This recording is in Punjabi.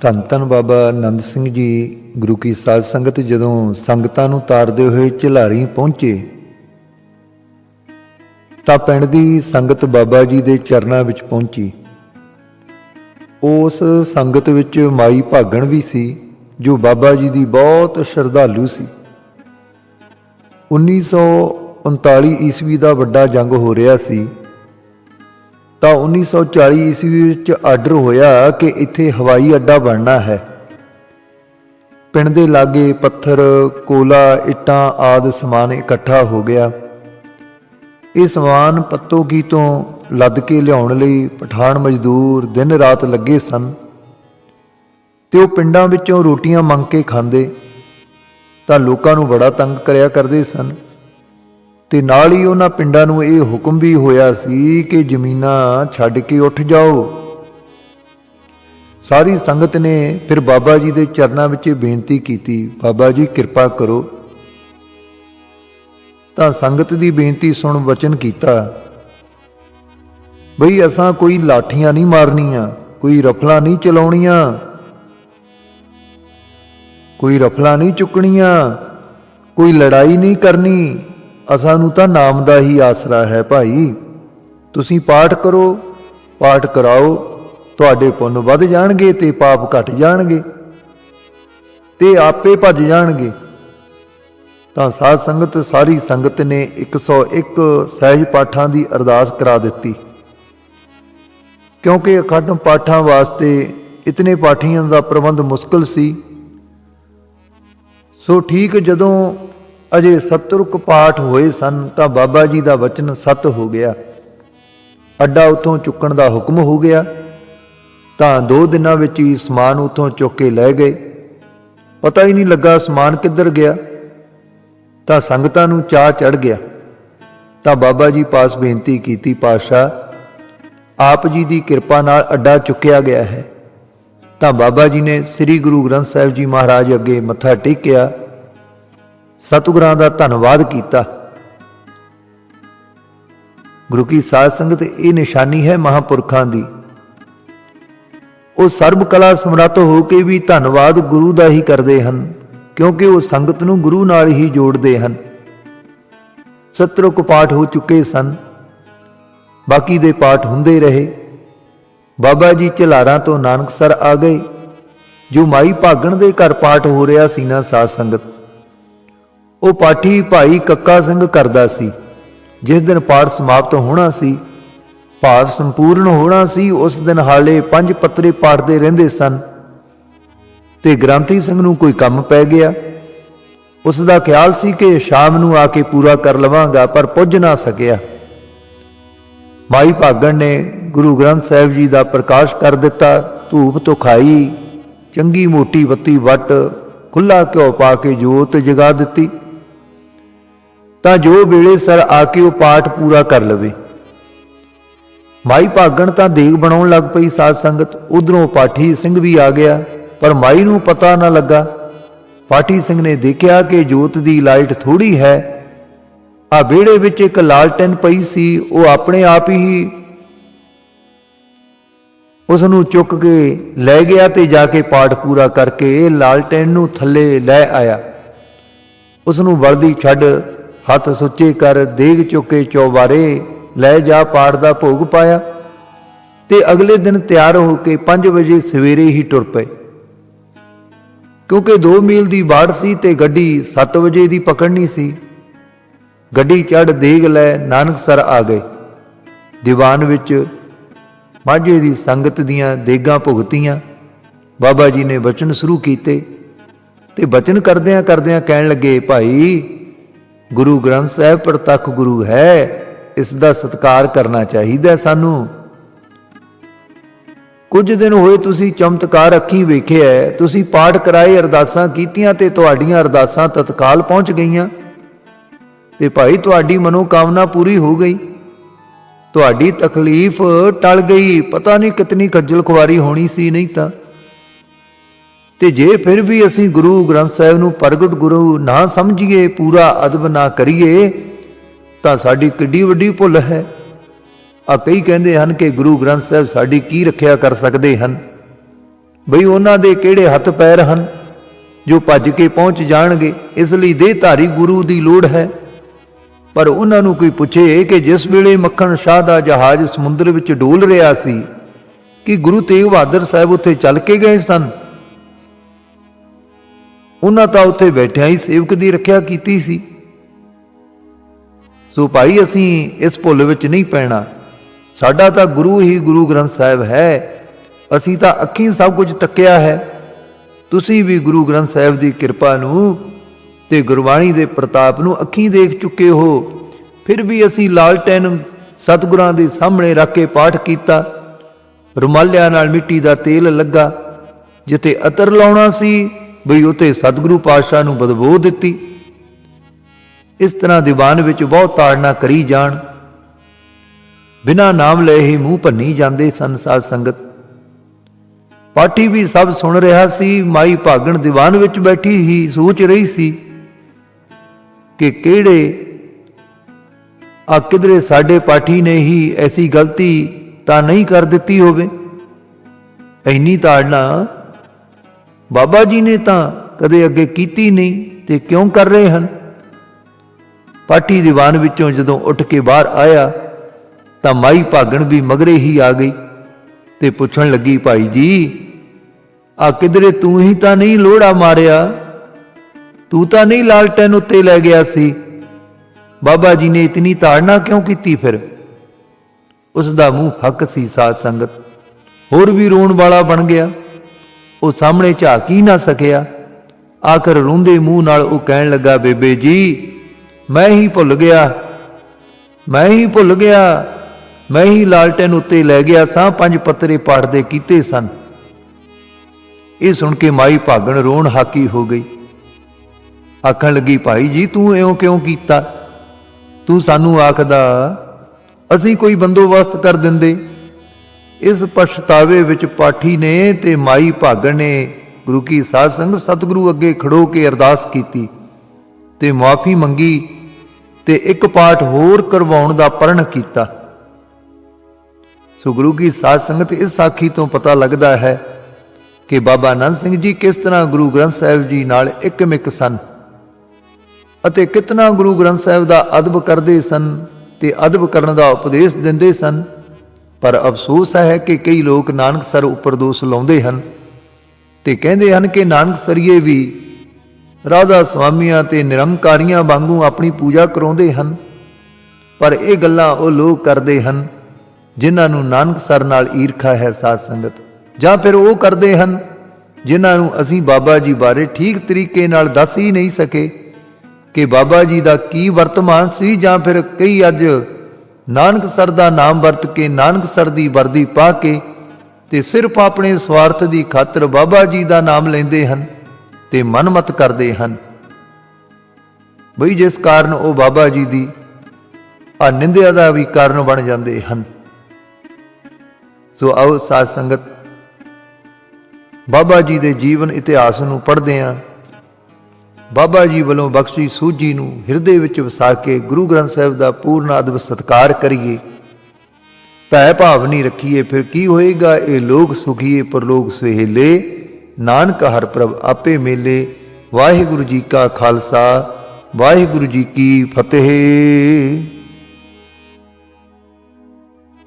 ਧੰਨ ਧੰਨ ਬਾਬਾ ਆਨੰਦ ਸਿੰਘ ਜੀ, ਗੁਰੂ ਕੀ ਸਾਧ ਸੰਗਤ ਜਦੋਂ ਸੰਗਤਾਂ ਨੂੰ ਤਾਰਦੇ ਹੋਏ ਝਲਾਰੀ ਪਹੁੰਚੇ, ਤਾਂ ਪਿੰਡ ਦੀ ਸੰਗਤ ਬਾਬਾ ਜੀ ਦੇ ਚਰਨਾਂ ਵਿੱਚ ਪਹੁੰਚੀ। ਉਸ ਸੰਗਤ ਵਿੱਚ ਮਾਈ ਭਾਗਣ ਵੀ ਸੀ, ਜੋ ਬਾਬਾ ਜੀ ਦੀ ਬਹੁਤ ਸ਼ਰਧਾਲੂ ਸੀ। 1939 ਈਸਵੀ ਦਾ ਵੱਡਾ ਜੰਗ ਹੋ ਰਿਹਾ ਸੀ ਤਾਂ 1940 ਈਸਵੀ ਵਿੱਚ ਆਰਡਰ ਹੋਇਆ ਕਿ ਇੱਥੇ ਹਵਾਈ ਅੱਡਾ ਬਣਨਾ ਹੈ। ਪਿੰਡ ਦੇ ਲਾਗੇ ਪੱਥਰ, ਕੋਲਾ, ਇੱਟਾਂ ਆਦਿ ਸਮਾਨ ਇਕੱਠਾ ਹੋ ਗਿਆ। ਇਹ ਸਮਾਨ ਪੱਤੋਗੀ ਤੋਂ ਲੱਦ ਕੇ ਲਿਆਉਣ ਲਈ ਪਠਾਨ ਮਜ਼ਦੂਰ ਦਿਨ ਰਾਤ ਲੱਗੇ ਸਨ ਤੇ ਉਹ ਪਿੰਡਾਂ ਵਿੱਚੋਂ ਰੋਟੀਆਂ ਮੰਗ ਕੇ ਖਾਂਦੇ ਤਾਂ ਲੋਕਾਂ ਨੂੰ ਬੜਾ ਤੰਗ ਕਰਿਆ ਕਰਦੇ ਸਨ। ਤੇ ਨਾਲ ਹੀ ਉਹਨਾਂ ਪਿੰਡਾਂ ਨੂੰ ਇਹ ਹੁਕਮ ਵੀ ਹੋਇਆ ਸੀ ਕਿ ਜ਼ਮੀਨਾਂ ਛੱਡ ਕੇ ਉੱਠ ਜਾਓ। ਸਾਰੀ ਸੰਗਤ ਨੇ ਫਿਰ ਬਾਬਾ ਜੀ ਦੇ ਚਰਨਾਂ ਵਿੱਚ ਬੇਨਤੀ ਕੀਤੀ, ਬਾਬਾ ਜੀ, ਕਿਰਪਾ ਕਰੋ। ਤਾਂ ਸੰਗਤ ਦੀ ਬੇਨਤੀ ਸੁਣ ਵਚਨ ਕੀਤਾ, ਬਈ ਅਸਾਂ ਕੋਈ ਲਾਠੀਆਂ ਨਹੀਂ ਮਾਰਨੀਆਂ, ਕੋਈ ਰਫਲਾਂ ਨਹੀਂ ਚਲਾਉਣੀਆਂ, ਕੋਈ ਰਫਲਾਂ ਨਹੀਂ ਚੁੱਕਣੀਆਂ, ਕੋਈ ਲੜਾਈ ਨਹੀਂ ਕਰਨੀ ਅਸਾਂ ਨੂੰ ਤਾਂ ਨਾਮ ਦਾ ਹੀ ਆਸਰਾ ਹੈ ਭਾਈ। ਤੁਸੀਂ ਪਾਠ ਕਰੋ, ਪਾਠ ਕਰਾਓ, ਤੁਹਾਡੇ ਪੁੰਨ ਵੱਧ ਜਾਣਗੇ ਤੇ ਪਾਪ ਘਟ ਜਾਣਗੇ। ਤੇ ਆਪੇ ਭੱਜ ਜਾਣਗੇ। ਤਾਂ ਸਾਧ ਸੰਗਤ, ਸਾਰੀ ਸੰਗਤ ਨੇ 101 ਸਹਿਜ ਪਾਠਾਂ ਦੀ ਅਰਦਾਸ ਕਰਾ ਦਿੱਤੀ। ਕਿਉਂਕਿ ਅਖੰਡ ਪਾਠਾਂ ਵਾਸਤੇ ਇਤਨੇ ਪਾਠੀਆਂ ਦਾ ਪ੍ਰਬੰਧ ਮੁਸ਼ਕਲ ਸੀ। ਸੋ ਠੀਕ ਜਦੋਂ ਅਜੇ 70 ਪਾਠ ਹੋਏ ਸਨ, ਤਾਂ ਬਾਬਾ ਜੀ ਦਾ ਵਚਨ ਸਤ ਹੋ ਗਿਆ। ਅੱਡਾ ਉਥੋਂ ਚੁੱਕਣ ਦਾ ਹੁਕਮ ਹੋ ਗਿਆ। ਤਾਂ ਦੋ ਦਿਨਾਂ ਵਿੱਚ ਹੀ ਸਮਾਨ ਉਥੋਂ ਚੁੱਕ ਕੇ ਲੈ ਗਏ। ਪਤਾ ਹੀ ਨਹੀਂ ਲੱਗਾ ਸਮਾਨ ਕਿੱਧਰ ਗਿਆ। ਤਾਂ ਸੰਗਤਾਂ ਨੂੰ ਚਾਹ ਚੜ ਗਿਆ। ਤਾਂ ਬਾਬਾ ਜੀ ਪਾਸ ਬੇਨਤੀ ਕੀਤੀ, ਪਾਤਸ਼ਾਹ, ਆਪ ਜੀ ਦੀ ਕਿਰਪਾ ਨਾਲ ਅੱਡਾ ਚੁੱਕਿਆ ਗਿਆ ਹੈ। ਤਾਂ ਬਾਬਾ ਜੀ ਨੇ ਸ੍ਰੀ ਗੁਰੂ ਗ੍ਰੰਥ ਸਾਹਿਬ ਜੀ ਮਹਾਰਾਜ ਅੱਗੇ ਮੱਥਾ ਟੇਕਿਆ। ਸਤਿਗੁਰਾਂ ਦਾ ਧੰਨਵਾਦ ਕੀਤਾ। ਗੁਰੂ ਕੀ ਸਾਧ ਸੰਗਤ, ਇਹ ਨਿਸ਼ਾਨੀ ਹੈ ਮਹਾਪੁਰਖਾਂ ਦੀ। ਉਹ ਸਰਬ ਕਲਾ ਸਮਰੱਥ ਹੋ ਕੇ ਵੀ ਧੰਨਵਾਦ ਗੁਰੂ ਦਾ ਹੀ ਕਰਦੇ ਹਨ, ਕਿਉਂਕਿ ਉਹ ਸੰਗਤ ਨੂੰ ਗੁਰੂ ਨਾਲ ਹੀ ਜੋੜਦੇ ਹਨ। ਸਤਰੁਕ ਪਾਠ ਹੋ ਚੁੱਕੇ ਸਨ। ਬਾਕੀ ਦੇ ਪਾਠ ਹੁੰਦੇ ਰਹੇ। ਬਾਬਾ ਜੀ ਝਲਾਰਾਂ ਤੋਂ ਨਾਨਕਸਰ ਆ ਗਏ। ਜੋ ਮਾਈ ਭਾਗਣ ਦੇ ਘਰ ਪਾਠ ਹੋ ਰਿਹਾ ਸੀ ਨਾ ਸਾਧ ਸੰਗਤ। ਉਹ ਪਾਠੀ ਭਾਈ ਕੱਕਾ ਸਿੰਘ ਕਰਦਾ ਸੀ। ਜਿਸ ਦਿਨ ਪਾਠ ਸਮਾਪਤ ਹੋਣਾ ਸੀ, ਭਾਵ ਸੰਪੂਰਨ ਹੋਣਾ ਸੀ, ਉਸ ਦਿਨ ਹਾਲੇ ਪੰਜ ਪੱਤਰੇ ਪਾਠਦੇ ਰਹਿੰਦੇ ਸਨ। ਤੇ ਗ੍ਰੰਥੀ ਸਿੰਘ ਨੂੰ ਕੋਈ ਕੰਮ ਪੈ ਗਿਆ। ਉਸ ਦਾ ਖਿਆਲ ਸੀ ਕਿ ਸ਼ਾਮ ਨੂੰ ਆ ਕੇ ਪੂਰਾ ਕਰ ਲਵਾਂਗਾ, ਪਰ ਪੁੱਜ ਨਾ ਸਕਿਆ। ਮਾਈ ਭਾਗਣ ਨੇ ਗੁਰੂ ਗ੍ਰੰਥ ਸਾਹਿਬ ਜੀ ਦਾ ਪ੍ਰਕਾਸ਼ ਕਰ ਦਿੱਤਾ, ਧੂਪ ਤੋਂ ਖਾਈ, ਚੰਗੀ ਮੋਟੀ ਬੱਤੀ ਵੱਟ ਖੁੱਲਾ ਘਿਓ ਪਾ ਕੇ ਜੋਤ ਜਗਾ ਦਿੱਤੀ। ਤਾਂ ਜੋ ਵੇਲੇ ਸਰ ਆ ਕੇ ਉਹ ਪਾਠ ਪੂਰਾ ਕਰ ਲਵੇ। ਮਾਈ ਭਾਗਣ ਤਾਂ ਦੇਗ ਬਣਾਉਣ ਲੱਗ ਪਈ ਸਾਧ ਸੰਗਤ। ਉਧਰੋਂ ਪਾਠੀ ਸਿੰਘ ਵੀ ਆ ਗਿਆ, ਪਰ ਮਾਈ ਨੂੰ ਪਤਾ ਨਾ ਲੱਗਾ। ਪਾਠੀ ਸਿੰਘ ਨੇ ਦੇਖਿਆ ਕਿ ਜੋਤ ਦੀ ਲਾਈਟ ਥੋੜੀ ਹੈ। ਆ ਵਿਹੜੇ ਵਿੱਚ ਇੱਕ ਲਾਲਟਨ ਪਈ ਸੀ, ਉਹ ਆਪਣੇ ਆਪ ਹੀ ਉਸ ਨੂੰ ਚੁੱਕ ਕੇ ਲੈ ਗਿਆ ਤੇ ਜਾ ਕੇ ਪਾਠ ਪੂਰਾ ਕਰਕੇ ਇਹ ਲਾਲਟਨ ਨੂੰ ਥੱਲੇ ਲੈ ਆਇਆ। ਉਸ ਨੂੰ ਵਰਦੀ ਛੱਡ ਹੱਥ ਸੁੱਚੇ ਕਰ ਦੇਗ ਚੁੱਕੇ ਚੌਬਾਰੇ, ਲੈ ਜਾ ਪਾਠ ਦਾ ਭੋਗ ਪਾਇਆ। ਤੇ ਅਗਲੇ ਦਿਨ ਤਿਆਰ ਹੋ ਕੇ 5 ਵਜੇ ਸਵੇਰੇ ਹੀ ਟੁਰ ਪਏ। ਕਿਉਂਕਿ 2 ਮੀਲ ਦੀ ਬਾੜ ਸੀ ਤੇ ਗੱਡੀ 7 ਵਜੇ ਦੀ ਪਕੜਨੀ ਸੀ। ਗੱਡੀ ਚੜ ਦੇਗ ਲੈ ਨਾਨਕਸਰ ਆ ਗਏ। ਦੀਵਾਨ ਵਿੱਚ ਮਾਝੇ ਦੀ ਸੰਗਤ ਦੀਆਂ ਦੇਗਾਂ ਭੁਗਤੀਆਂ। ਬਾਬਾ ਜੀ ਨੇ ਬਚਨ ਸ਼ੁਰੂ ਕੀਤੇ ਤੇ ਬਚਨ ਕਰਦਿਆਂ ਕਰਦਿਆਂ ਕਹਿਣ ਲੱਗੇ, ਭਾਈ ਗੁਰੂ ਗ੍ਰੰਥ ਸਾਹਿਬ ਪ੍ਰਤੱਖ ਗੁਰੂ ਹੈ ਇਸ ਦਾ ਸਤਿਕਾਰ ਕਰਨਾ ਚਾਹੀਦਾ ਸਾਨੂੰ। ਕੁਝ ਦਿਨ ਹੋਏ ਤੁਸੀਂ ਚਮਤਕਾਰ ਅੱਖੀ ਵੇਖਿਆ ਤੁਸੀਂ ਪਾਠ ਕਰਾਏ, ਅਰਦਾਸਾਂ ਕੀਤੀਆਂ ਤੇ ਤੁਹਾਡੀਆਂ ਅਰਦਾਸਾਂ ਤਤਕਾਲ ਪਹੁੰਚ ਗਈਆਂ। ਤੇ ਭਾਈ, ਤੁਹਾਡੀ ਮਨੋਕਾਮਨਾ ਪੂਰੀ ਹੋ ਗਈ। ਤੁਹਾਡੀ ਤਕਲੀਫ ਟਲ ਗਈ, ਪਤਾ ਨਹੀਂ ਕਿਤਨੀ ਖੱਜਲ ਖੁਆਰੀ ਹੋਣੀ ਸੀ, ਨਹੀਂ ਤਾਂ ਤੇ ਜੇ ਫਿਰ ਵੀ ਅਸੀਂ ਗੁਰੂ ਗ੍ਰੰਥ ਸਾਹਿਬ ਨੂੰ ਪ੍ਰਗਟ ਗੁਰੂ ਨਾ ਸਮਝੀਏ, ਪੂਰਾ ਅਦਬ ਨਾ ਕਰੀਏ, ਤਾਂ ਸਾਡੀ ਕਿੱਡੀ ਵੱਡੀ ਭੁੱਲ ਹੈ। ਆ ਕਈ ਕਹਿੰਦੇ ਹਨ ਕਿ ਗੁਰੂ ਗ੍ਰੰਥ ਸਾਹਿਬ ਸਾਡੀ ਕੀ ਰੱਖਿਆ ਕਰ ਸਕਦੇ ਹਨ? ਬਈ ਉਹਨਾਂ ਦੇ ਕਿਹੜੇ ਹੱਥ ਪੈਰ ਹਨ ਜੋ ਭੱਜ ਕੇ ਪਹੁੰਚ ਜਾਣਗੇ? ਇਸ ਲਈ ਦੇਹਧਾਰੀ ਗੁਰੂ ਦੀ ਲੋੜ ਹੈ। ਪਰ ਉਹਨਾਂ ਨੂੰ ਕੋਈ ਪੁੱਛੇ ਕਿ ਜਿਸ ਵੇਲੇ ਮੱਖਣ ਸ਼ਾਹ ਦਾ ਜਹਾਜ਼ ਸਮੁੰਦਰ ਵਿੱਚ ਡੋਲ ਰਿਹਾ ਸੀ, ਕਿ ਗੁਰੂ ਤੇਗ ਬਹਾਦਰ ਸਾਹਿਬ ਉੱਥੇ ਚੱਲ ਕੇ ਗਏ ਸਨ? ਉਹਨਾਂ ਤਾਂ ਉੱਥੇ ਬੈਠਿਆਂ ਹੀ ਸੇਵਕ ਦੀ ਰੱਖਿਆ ਕੀਤੀ ਸੀ। ਸੋ ਭਾਈ, ਅਸੀਂ ਇਸ ਭੁੱਲ ਵਿੱਚ ਨਹੀਂ ਪੈਣਾ। ਸਾਡਾ ਤਾਂ ਗੁਰੂ ਹੀ ਗੁਰੂ ਗ੍ਰੰਥ ਸਾਹਿਬ ਹੈ। ਅਸੀਂ ਤਾਂ ਅੱਖੀਂ ਸਭ ਕੁਝ ਤੱਕਿਆ ਹੈ। ਤੁਸੀਂ ਵੀ ਗੁਰੂ ਗ੍ਰੰਥ ਸਾਹਿਬ ਦੀ ਕਿਰਪਾ ਨੂੰ ਤੇ ਗੁਰਬਾਣੀ ਦੇ ਪ੍ਰਤਾਪ ਨੂੰ ਅੱਖੀਂ ਦੇਖ ਚੁੱਕੇ ਹੋ। ਫਿਰ ਵੀ ਅਸੀਂ ਲਾਲਟੈਨ ਸਤਿਗੁਰਾਂ ਦੇ ਸਾਹਮਣੇ ਰੱਖ ਕੇ ਪਾਠ ਕੀਤਾ। ਰੁਮਾਲਿਆਂ ਨਾਲ ਮਿੱਟੀ ਦਾ ਤੇਲ ਲੱਗਾ, ਜਿੱਥੇ ਅਤਰ ਲਾਉਣਾ ਸੀ ਬਈ ਉਤੇ ਸਤਿਗੁਰੂ ਪਾਤਸ਼ਾਹ ਨੂੰ ਬਦਬੋ ਦਿੱਤੀ। ਇਸ ਤਰ੍ਹਾਂ ਦੀਵਾਨ ਵਿੱਚ ਬਹੁਤ ਤਾੜਨਾ ਕਰੀ ਜਾਣ। ਬਿਨਾ ਨਾਮ ਲਏ ਹੀ ਮੂੰਹ ਭੰਨੀ ਜਾਂਦੇ ਸਨ ਸਾਧ ਸੰਗਤ। ਪਾਠੀ ਵੀ ਸਭ ਸੁਣ ਰਿਹਾ ਸੀ, ਮਾਈ ਭਾਗਣ ਦੀਵਾਨ ਵਿੱਚ ਬੈਠੀ ਹੀ ਸੋਚ ਰਹੀ ਸੀ ਕਿ ਕਿਹੜੇ ਆ ਕਿਧਰੇ ਸਾਡੇ ਪਾਠੀ ਨੇ ਹੀ ਐਸੀ ਗਲਤੀ ਤਾਂ ਨਹੀਂ ਕਰ ਦਿੱਤੀ ਹੋਵੇ। ਐਨੀ ਤਾੜਨਾ ਬਾਬਾ ਜੀ ਨੇ ਤਾਂ ਕਦੇ ਅੱਗੇ ਕੀਤੀ ਨਹੀਂ ਤੇ ਕਿਉਂ ਕਰ ਰਹੇ ਹਨ? ਪਾਠੀ ਦੀਵਾਨ ਵਿੱਚੋਂ ਜਦੋਂ ਉੱਠ ਕੇ ਬਾਹਰ ਆਇਆ, ਤਾਂ ਮਾਈ ਭਾਗਣ ਵੀ ਮਗਰੇ ਹੀ ਆ ਗਈ ਤੇ ਪੁੱਛਣ ਲੱਗੀ, ਭਾਈ ਜੀ, ਆ ਕਿਧਰੇ ਤੂੰ ਹੀ ਤਾਂ ਨਹੀਂ ਲੋੜਾ ਮਾਰਿਆ? ਤੂੰ ਤਾਂ ਨਹੀਂ ਲਾਲਟੈਨ ਉੱਤੇ ਲੈ ਗਿਆ ਸੀ? ਬਾਬਾ ਜੀ ਨੇ ਇਤਨੀ ਤਾੜਨਾ ਕਿਉਂ ਕੀਤੀ ਫਿਰ? ਉਸ ਦਾ ਮੂੰਹ ਫੱਕ ਸੀ ਸਾਧ ਸੰਗਤ। ਹੋਰ ਵੀ ਰੋਣ ਵਾਲਾ ਬਣ ਗਿਆ। ਉਹ ਸਾਹਮਣੇ ਝਾਕ ਹੀ ਨਾ ਸਕਿਆ। ਆਖਰ ਰੋਂਦੇ ਮੂੰਹ ਨਾਲ ਉਹ ਕਹਿਣ ਲੱਗਾ, ਬੇਬੇ ਜੀ, ਮੈਂ ਹੀ ਭੁੱਲ ਗਿਆ। ਮੈਂ ਹੀ ਭੁੱਲ ਗਿਆ। ਮੈਂ ਹੀ ਲਾਲਟੈਨ ਉੱਤੇ ਲੈ ਗਿਆ। ਸਾਂ ਪੰਜ ਪੱਤਰੇ ਪਾੜਦੇ ਕੀਤੇ ਸਨ। ਇਹ ਸੁਣ ਕੇ ਮਾਈ ਭਾਗਣ ਰੋਣ ਹਾਕੀ ਹੋ ਗਈ। ਆਖਣ ਲੱਗੀ, ਭਾਈ ਜੀ, ਤੂੰ ਇਉਂ ਕਿਉਂ ਕੀਤਾ? ਤੂੰ ਸਾਨੂੰ ਆਖਦਾ, ਅਸੀਂ ਕੋਈ ਬੰਦੋਬਸਤ ਕਰ ਦਿੰਦੇ। ਇਸ ਪਛਤਾਵੇ ਵਿੱਚ ਪਾਠੀ ਨੇ ਤੇ ਮਾਈ ਭਾਗਣ ਨੇ ਗੁਰੂ ਕੀ ਸਾਧ ਸੰਗ ਸਤਿਗੁਰੂ ਅੱਗੇ ਖੜੋ ਕੇ ਅਰਦਾਸ ਕੀਤੀ ਤੇ ਮਾਫੀ ਮੰਗੀ ਤੇ ਇੱਕ ਪਾਠ ਹੋਰ ਕਰਵਾਉਣ ਦਾ ਪ੍ਰਣ ਕੀਤਾ। ਸੋ ਗੁਰੂ ਕੀ ਸਾਧ ਸੰਗਤ ਇਸ ਸਾਖੀ ਤੋਂ ਪਤਾ ਲੱਗਦਾ ਹੈ ਕਿ ਬਾਬਾ ਆਨੰਦ ਸਿੰਘ ਜੀ ਕਿਸ ਤਰ੍ਹਾਂ ਗੁਰੂ ਗ੍ਰੰਥ ਸਾਹਿਬ ਜੀ ਨਾਲ ਇੱਕਮਿਕ ਸਨ ਅਤੇ ਕਿਤਨਾ ਗੁਰੂ ਗ੍ਰੰਥ ਸਾਹਿਬ ਦਾ ਅਦਬ ਕਰਦੇ ਸਨ ਤੇ ਅਦਬ ਕਰਨ ਦਾ ਉਪਦੇਸ਼ ਦਿੰਦੇ ਸਨ ਪਰ ਅਫਸੋਸ ਹੈ ਕਿ ਕਈ ਲੋਕ ਨਾਨਕ ਸਰ ਉੱਪਰ ਦੋਸ਼ ਲਾਉਂਦੇ ਹਨ ਤੇ ਕਹਿੰਦੇ ਹਨ ਕਿ ਨਾਨਕ ਸਰੀਏ ਵੀ ਰਾਧਾ ਸੁਆਮੀਆਂ ਤੇ ਨਿਰੰਕਾਰੀਆਂ ਵਾਂਗੂ ਆਪਣੀ ਪੂਜਾ ਕਰਾਉਂਦੇ ਹਨ। ਪਰ ਇਹ ਗੱਲਾਂ ਉਹ ਲੋਕ ਕਰਦੇ ਹਨ ਜਿਨ੍ਹਾਂ ਨੂੰ ਨਾਨਕ ਸਰ ਨਾਲ ਈਰਖਾ ਹੈ ਸਾਧ ਸੰਗਤ। ਜਾਂ ਫਿਰ ਉਹ ਕਰਦੇ ਹਨ ਜਿਨ੍ਹਾਂ ਨੂੰ ਅਸੀਂ ਬਾਬਾ ਜੀ ਬਾਰੇ ਠੀਕ ਤਰੀਕੇ ਨਾਲ ਦੱਸ ਹੀ ਨਹੀਂ ਸਕੇ ਕਿ ਬਾਬਾ ਜੀ ਦਾ ਕੀ ਵਰਤਮਾਨ ਸੀ ਜਾਂ ਫਿਰ ਕਈ ਅੱਜ ਨਾਨਕ ਸਰ ਦਾ ਨਾਮ ਵਰਤ ਕੇ ਨਾਨਕ ਸਰ ਦੀ ਵਰਦੀ ਪਾ ਕੇ ਤੇ ਸਿਰਫ ਆਪਣੇ ਸਵਾਰਥ ਦੀ ਖਾਤਰ ਬਾਬਾ ਜੀ ਦਾ ਨਾਮ ਲੈਂਦੇ ਹਨ ਤੇ ਮਨਮਤ ਕਰਦੇ ਹਨ। ਬਈ ਜਿਸ ਕਾਰਨ ਉਹ ਬਾਬਾ ਜੀ ਦੀ ਆ ਨਿੰਦਿਆ ਦਾ ਵੀ ਕਾਰਨ ਬਣ ਜਾਂਦੇ ਹਨ। ਸੋ ਆਓ ਸਾਧ ਸੰਗਤ, ਬਾਬਾ ਜੀ ਦੇ ਜੀਵਨ ਇਤਿਹਾਸ ਨੂੰ ਪੜ੍ਹਦੇ ਹਾਂ। ਬਾਬਾ ਜੀ ਵੱਲੋਂ ਬਖਸ਼ੀ ਸੂਝੀ ਨੂੰ ਹਿਰਦੇ ਵਿੱਚ ਵਸਾ ਕੇ ਗੁਰੂ ਗ੍ਰੰਥ ਸਾਹਿਬ ਦਾ ਪੂਰਨ ਅਦਬ ਸਤਕਾਰ ਕਰੀਏ। ਭੈ ਭਾਵ ਨਹੀਂ ਰੱਖੀਏ, ਫਿਰ ਕੀ ਹੋਏਗਾ? ਇਹ ਲੋਕ ਸੁਖੀਏ, ਪਰਲੋਕ ਸੁਹੇਲੇ। ਨਾਨਕ ਹਰ ਪ੍ਰਭ ਆਪੇ ਮੇਲੇ। ਵਾਹਿਗੁਰੂ ਜੀ ਕਾ ਖਾਲਸਾ, ਵਾਹਿਗੁਰੂ ਜੀ ਕੀ ਫਤਿਹ।